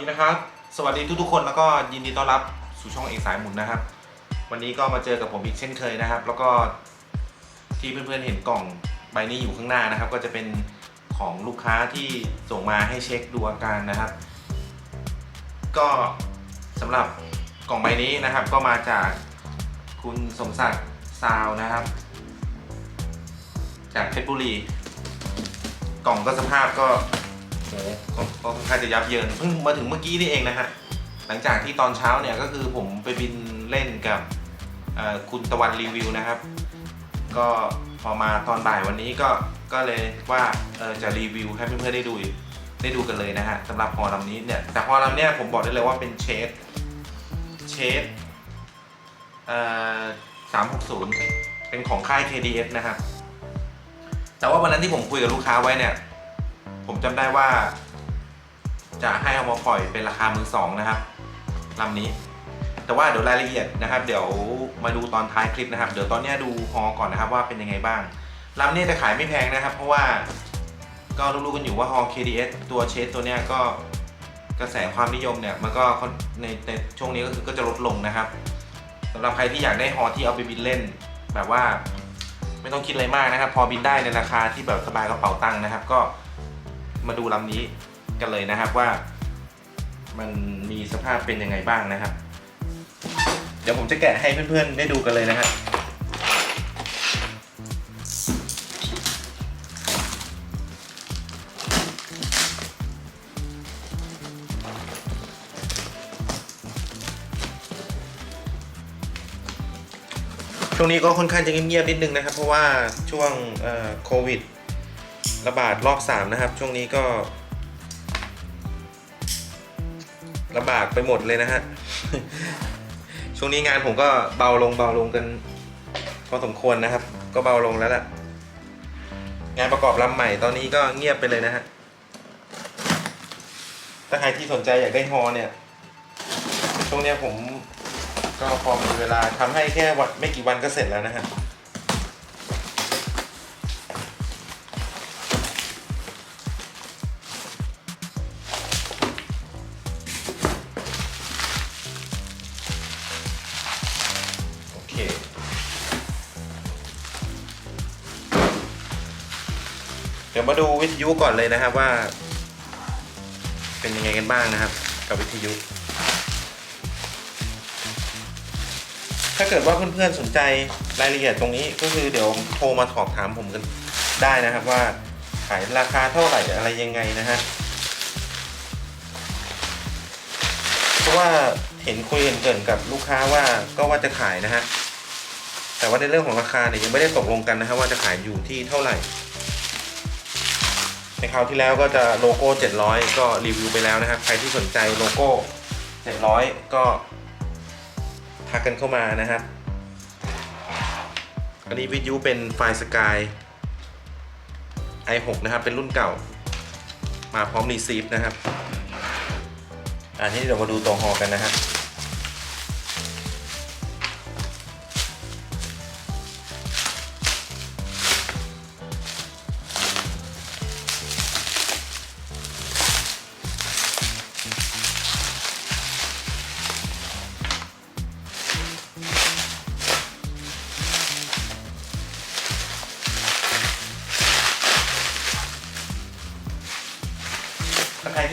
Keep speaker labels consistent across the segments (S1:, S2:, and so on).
S1: ดีนะครับ สวัสดีทุกๆ คนแล้วก็ยินดีต้อนรับสู่ช่องเอกสายหมุนนะครับ วันนี้ก็มาเจอกับผมอีกเช่นเคยนะครับ แล้วก็ที่เพื่อนๆเห็นกล่องใบนี้อยู่ข้างหน้านะครับ ก็จะเป็นของลูกค้าที่ส่งมาให้เช็คดูอาการนะครับ ก็สำหรับกล่องใบนี้นะครับ ก็มาจากคุณสมศักดิ์ซาวนะครับ จากเพชรบุรี กล่องก็สภาพก็ โหก็ก็ค่อนข้างจะยับเยินเพิ่งมาถึงเมื่อกี้นี่เองนะฮะ หลังจากที่ตอนเช้าเนี่ยก็คือผมไปบินเล่นกับเอ่อคุณตะวันรีวิวนะครับ ก็พอมาตอนบ่ายวันนี้ก็ก็เลยว่าเออจะรีวิวให้เพื่อนๆได้ดูได้ดูกันเลยนะฮะสำหรับฮอลำนี้เนี่ยแต่ฮอลำเนี้ยผมบอกได้เลยว่าเป็นเชสเชสเอ่อสามหกศูนย์เป็นของค่าย KDS นะครับ แต่ว่าวันนั้นที่ผมคุยกับลูกค้าไว้เนี่ย ผมจำได้ว่า จะให้เอามาปล่อยเป็นราคามือสองนะครับลำนี้ แต่ว่าเดี๋ยวรายละเอียดนะครับ เดี๋ยวมาดูตอนท้ายคลิปนะครับ เดี๋ยวตอนนี้ดูฮอก่อนนะครับว่าเป็นยังไงบ้างลำนี้จะขายไม่แพงนะครับ เพราะว่าก็รู้ๆกันอยู่ว่าฮอ KDS ตัวเชสตัวเนี้ยก็กระแสความนิยมเนี่ยมันก็ในในช่วงนี้ก็คือก็จะลดลงนะครับสำหรับใครที่อยากได้ฮอที่เอาไปบินเล่น แบบว่าไม่ต้องคิดอะไรมากนะครับ พอบินได้ในราคาที่แบบสบายกระเป๋าตังค์นะครับ ก็ มาดูลำนี้กันเลยนะครับว่า มันมีสภาพเป็นยังไงบ้างนะครับ เดี๋ยวผมจะแกะให้เพื่อนๆได้ดูกันเลยนะครับช่วงนี้ก็ค่อนข้างจะเงียบๆนิดนึงนะครับ เพราะว่าช่วงเอ่อโควิด ระบาดรอบสามนะครับ ช่วงนี้ก็ ระบาดไปหมดเลยนะฮะ ช่วงนี้งานผมก็เบาลงเบาลงกัน พอสมควรนะครับ ก็เบาลงแล้วแหละงานประกอบลำใหม่ตอนนี้ก็เงียบไปเลยนะฮะ ถ้าใครที่สนใจอยากได้ฮอเนี่ย ช่วงนี้ผมก็พอมีเวลาทำให้แค่วันไม่กี่วันก็เสร็จแล้วนะฮะ เคเดี๋ยวมาดูวิทยุก่อนเลยนะครับว่า เป็นยังไงกันบ้างนะครับ กับวิทยุ ถ้าเกิดว่าเพื่อนๆสนใจรายละเอียดตรงนี้ก็คือเดี๋ยวโทรมาสอบถามผมกันได้นะครับว่าขายราคาเท่าไหร่อะไรยังไงนะฮะเพราะว่าเห็นคุยกันเกินกับลูกค้าว่าก็ว่าจะขายนะฮะ แต่ว่าในเรื่องของราคาเนี่ยยังไม่ได้ตกลงกันนะครับว่าจะขายอยู่ที่เท่าไหร่ ในคราวที่แล้วก็จะโลโก้ 700 ก็รีวิวไปแล้วนะครับ ใครที่สนใจโลโก้ 700 ก็ทักกันเข้ามานะครับอันนี้วิทยุเป็นไฟล์สกาย i6 นะครับเป็นรุ่นเก่า มาพร้อมรีซีฟนะครับ อันนี้เดี๋ยวมาดูตัวฮอกันนะครที่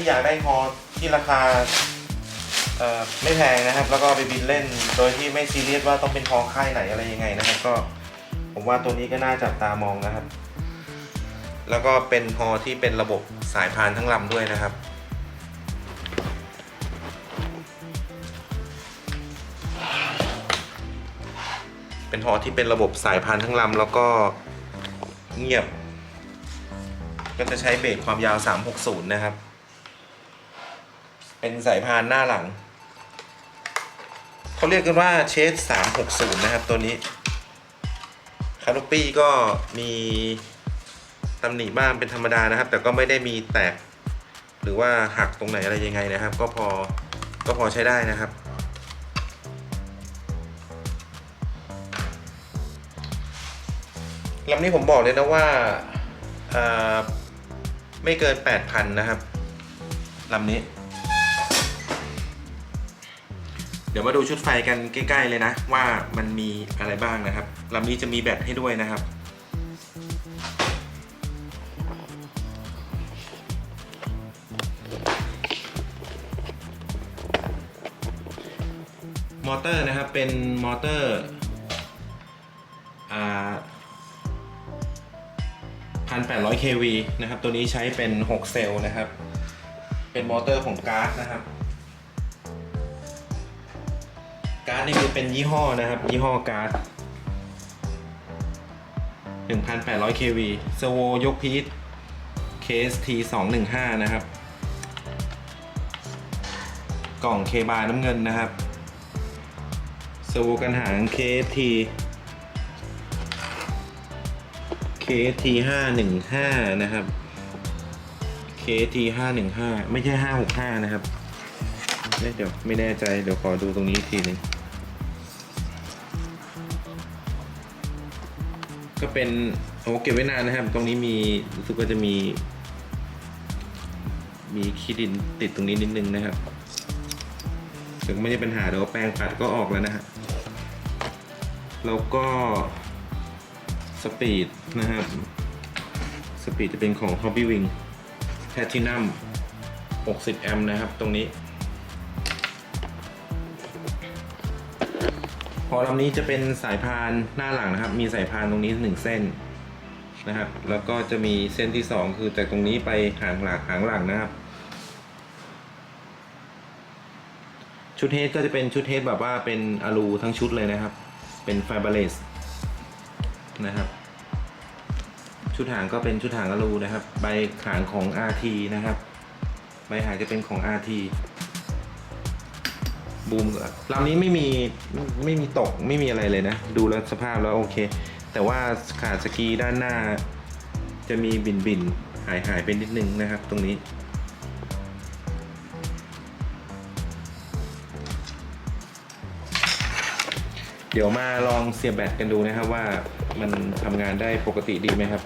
S1: อยากได้ฮอที่ราคาไม่แพงนะครับ แล้วก็ไปบินเล่น โดยที่ไม่ซีเรียสว่าต้องเป็นฮอค่ายไหนอะไรยังไงนะครับ ก็ผมว่าตัวนี้ก็น่าจับตามองนะครับ แล้วก็เป็นฮอที่เป็นระบบสายพานทั้งลำด้วยนะครับเป็นฮอที่เป็นระบบสายพานทั้งลำแล้วก็เงียบ ก็จะใช้เบรกความยาว 360 นะครับ เป็นสายพานหน้าหลัง เขาเรียกกันว่าเชส360นะครับตัวนี้ คาร์ปี้ก็มีตำหนิบ้างเป็นธรรมดานะครับ แต่ก็ไม่ได้มีแตก หรือว่าหักตรงไหนอะไรยังไงนะครับ ก็พอก็พอใช้ได้นะครับ ลำนี้ผมบอกเลยนะว่าอ่าไม่เกิน 8,000 นะครับลำนี้ ดี๋ยวมาดูชุดไฟกันใกล้ ๆ เลยนะ ว่ามันมีอะไรบ้างนะครับลำนี้จะมีแบตให้ด้วยนะครับ มอเตอร์นะครับเป็นมอเตอร์อ่า1,800 kV นะครับ ตัวนี้ใช้เป็น 6 เซลล์นะครับ เป็นมอเตอร์ของก๊าซนะครับ นี่คือเป็นยี่ห้อนะครับ ยี่ห้อก๊าซ1,800 kV เซอร์โวยกพีท KST 215 นะครับ กล่องเคบาน้ำเงินนะครับเซอร์โวกันหาง KST KST 515 นะครับ KST 515 ไม่ใช่ 565 นะครับ เดี๋ยวไม่แน่ใจ เดี๋ยวขอดูตรงนี้อีกทีหนึง ก็เป็นโอ้เก็บไว้นานนะครับ ตรงนี้มีรู้สึกว่าจะมี มีขี้ดินติดตรงนี้นิดนึงนะครับแต่ไม่ได้เป็นปัญหาเดี๋ยวแปรงปัดก็ออกแล้วนะฮะแล้วก็สปีดนะครับ สปีดจะเป็นของ Hobby Wing Platinum 60 แอมป์นะครับตรงนี้ พอลำนี้จะเป็นสายพานหน้าหลังนะครับ มีสายพานตรงนี้ 1 เส้นนะครับ แล้วก็จะมีเส้นที่ 2 คือจากตรงนี้ไปหางหลักหางหลังนะครับ ชุดเฮดก็จะเป็นชุดเฮดแบบว่าเป็นอะลูทั้งชุดเลยนะครับ เป็นไฟเบอร์เลสนะครับ ชุดหางก็เป็นชุดหางอะลูนะครับ ใบหางของ RT นะครับ ใบหางจะเป็นของ RT บูมลำนี้ไม่มีไม่มีตกไม่มีอะไรเลยนะ ดูแล้วสภาพแล้วโอเค แต่ว่าขาดสกีด้านหน้า จะมีบินบินหายหายไปนิดนึงนะครับ ตรงนี้ เดี๋ยวมาลองเสียบแบตกันดูนะครับว่ามันทำงานได้ปกติดีไหมครับ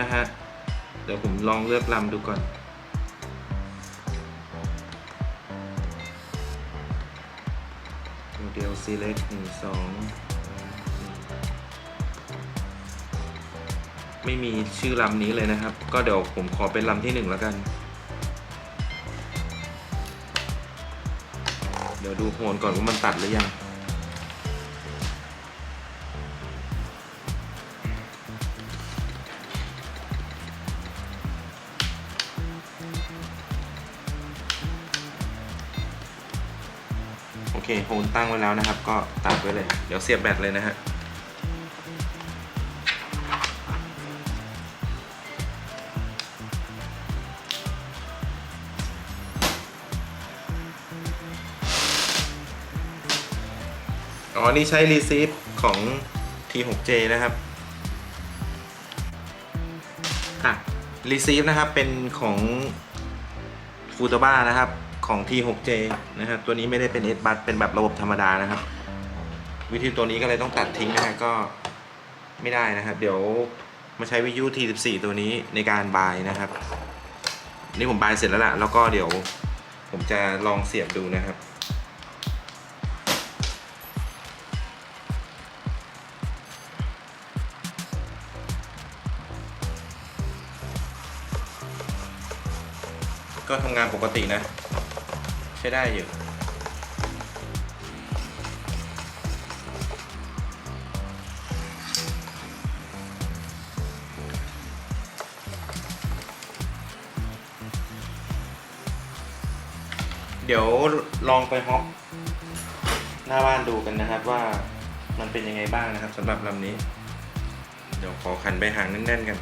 S1: นะฮะ เดี๋ยวผมลองเลือกลำดูก่อน โมเดล select หนึ่งสองไม่มีชื่อลำนี้เลยนะครับ ก็เดี๋ยวผมขอเป็นลำที่หนึ่งแล้วกัน เดี๋ยวดูโหนก่อนว่ามันตัดหรือยัง โฮนตั้งไว้แล้วนะครับ ก็ตัดไว้เลย เดี๋ยวเสียบแบตเลยนะฮะอ๋อ นี่ใช้ receive ของ T6J นะครับอะ receive นะครับเป็นของฟูตบ้านะครับ ของ T6J นะครับตัวนี้ไม่ได้เป็น S b u s เป็นแบบระบบธรรมดานะครับ วิธีตัวนี้ก็เลยต้องตัดทิ้งนะฮะก็ไม่ได้นะครับ เดี๋ยวมาใช้วิทยุ T14 ตัวนี้ในการบายนะครับนี่ผมบายเสร็จแล้วล่ะแล้วก็เดี๋ยวผมจะลองเสียบดูนะครับก็ทำงานปกตินะ ใช้ได้อยู่เดี๋ยวลองไปฮอปหน้าบ้านดูกันนะครับว่ามันเป็นยังไงบ้างนะครับสำหรับลำนี้ เดี๋ยวขอขันไปหางแน่นๆกัน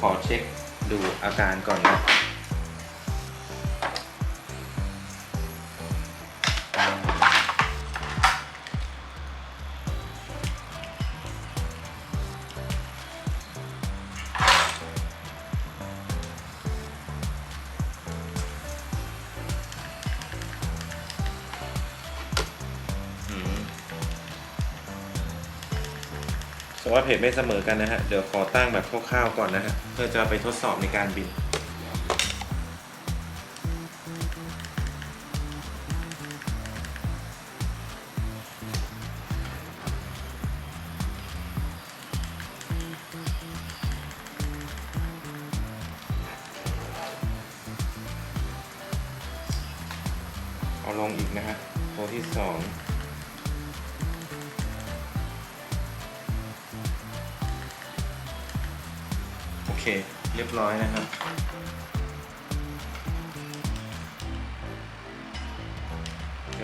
S1: ขอเช็คดูอาการก่อนนะ ว่าเพจไม่เสมอกันนะฮะ เดี๋ยวขอตั้งแบบคร่าวๆก่อนนะฮะ เพื่อจะไปทดสอบในการบิน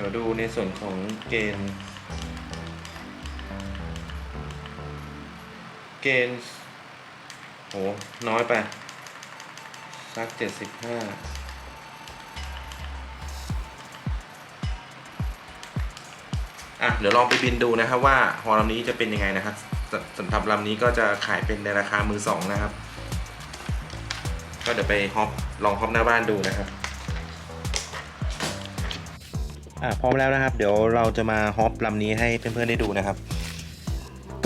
S1: ดี๋ยวดูในส่วนของเกณฑ์ เกณฑ์โหน้อยไป สักเจ็ดสิบห้าอะเดี๋ยวลองไปบินดูนะครับว่าฮอลำนี้จะเป็นยังไงนะครับสสำหรับลำนี้ก็จะขายเป็นในราคามือสองนะครับ ก็เดี๋ยวไปฮอปลองฮอปหน้าบ้านดูนะครับ อะพร้อมแล้วนะครับ เดี๋ยวเราจะมาฮอปลำนี้ให้เพื่อนๆได้ดูนะครับ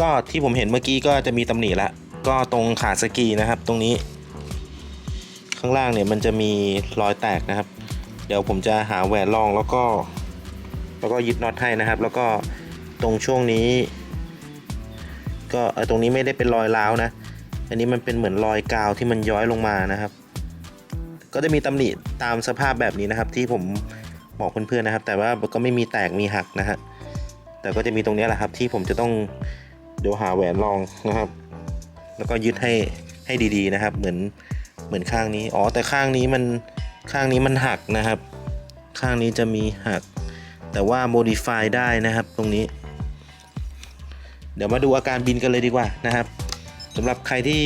S1: ก็ที่ผมเห็นเมื่อกี้ก็จะมีตำหนิละ ก็ตรงขาสกีนะครับ ตรงนี้ ข้างล่างเนี่ยมันจะมีรอยแตกนะครับ เดี๋ยวผมจะหาแหวนรองแล้วก็ แล้วก็ยึดน็อตให้นะครับ แล้วก็ตรงช่วงนี้ ก็ตรงนี้ไม่ได้เป็นรอยร้าวนะ อันนี้มันเป็นเหมือนรอยกาวที่มันย้อยลงมานะครับ ก็จะมีตำหนิตามสภาพแบบนี้นะครับที่ผม บอกเพื่อนๆนะครับ แต่ว่าก็ไม่มีแตกมีหักนะฮะแต่ก็จะมีตรงนี้แหละครับ ที่ผมจะต้องเดี๋ยวหาแหวนรองนะครับ แล้วก็ยึดให้ให้ดีๆนะครับ เหมือนเหมือนข้างนี้อ๋อแต่ข้างนี้มันข้างนี้มันหักนะครับ ข้างนี้จะมีหัก แต่ว่า modify ได้นะครับตรงนี้ เดี๋ยวมาดูอาการบินกันเลยดีกว่านะครับสำหรับใครที่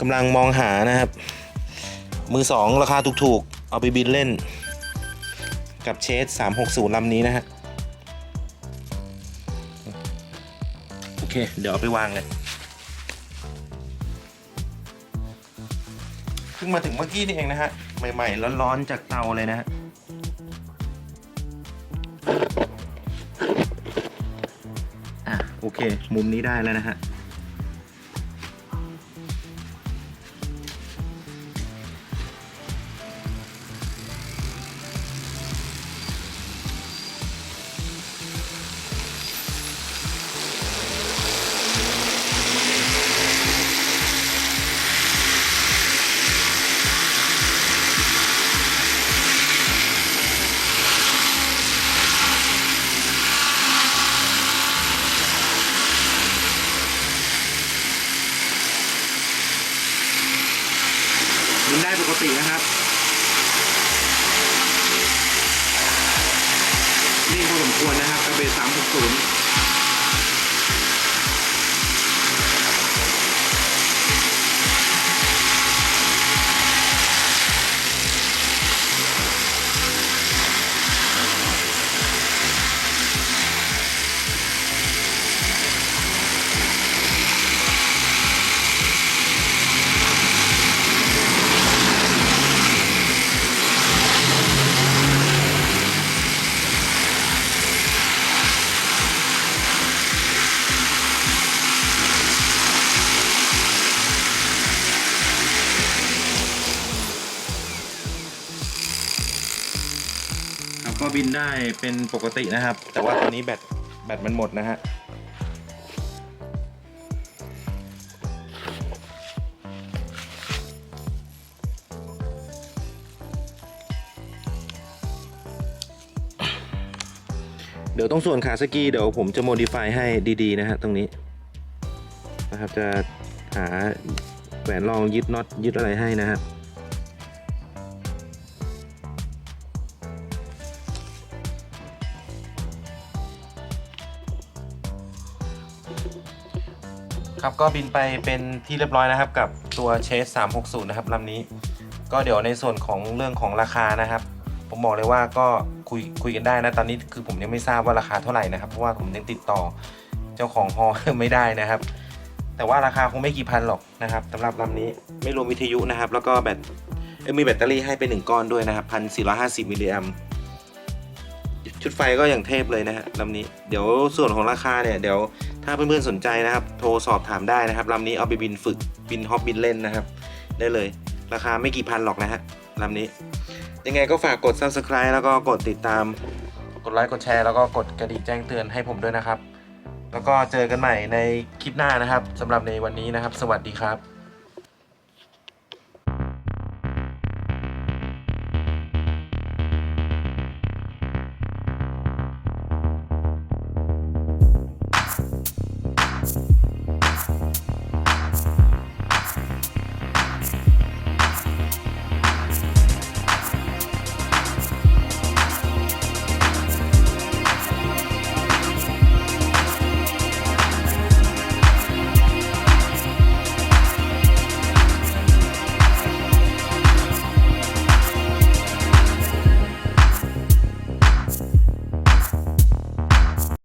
S1: กำลังมองหานะครับ มือสองราคาถูกๆ เอาไปบินเล่น กับเชส360ลำนี้นะฮะ โอเค เดี๋ยวเอาไปวางเลยเพิ่งมาถึงเมื่อกี้นี่เองนะฮะ ใหม่ๆร้อนๆจากเตาเลยนะฮะอะโอเค มุมนี้ได้แล้วนะฮะ ก็บินได้เป็นปกตินะครับ แต่ว่าตอนนี้แบตแบตมันหมดนะฮะเดี๋ยวตรงส่วนขาสกีเดี๋ยวผมจะโมดิฟายให้ดีๆนะฮะตรงนี้นะครับจะหาแหวนรองยึดน็อตยึดอะไรให้นะครับ ครับก็บินไปเป็นที่เรียบร้อยนะครับ กับตัวเชส360 นะครับลำนี้ ก็เดี๋ยวในส่วนของเรื่องของราคานะครับ ผมบอกเลยว่าก็คุยคุยกันได้นะตอนนี้คือผมยังไม่ทราบว่าราคาเท่าไหร่นะครับ เพราะว่าผมยังติดต่อเจ้าของฮอไม่ได้นะครับ แต่ว่าราคาคงไม่กี่พันหรอกนะครับสำหรับลำนี้ไม่รวมวิทยุนะครับ แล้วก็แบตมีแบตเตอรี่ให้ไปหนึ่งก้อนด้วยนะครับพันสี่ร้อยห้าสิบมิลลิแอมชุดไฟก็อย่างเทพเลยนะฮะลำนี้ เดี๋ยวส่วนของราคาเนี่ยเดี๋ยว ถ้าเพื่อนๆสนใจนะครับ โทรสอบถามได้นะครับลำนี้เอาไปบินฝึกบินฮอปบินเล่นนะครับ ได้เลย ราคาไม่กี่พันหรอกนะฮะลำนี้ ยังไงก็ฝากกด subscribe แล้วก็กดติดตาม กดไลค์กดแชร์แล้วก็กดกระดิ่งแจ้งเตือนให้ผมด้วยนะครับ แล้วก็เจอกันใหม่ในคลิปหน้านะครับสำหรับในวันนี้นะครับ สวัสดีครับ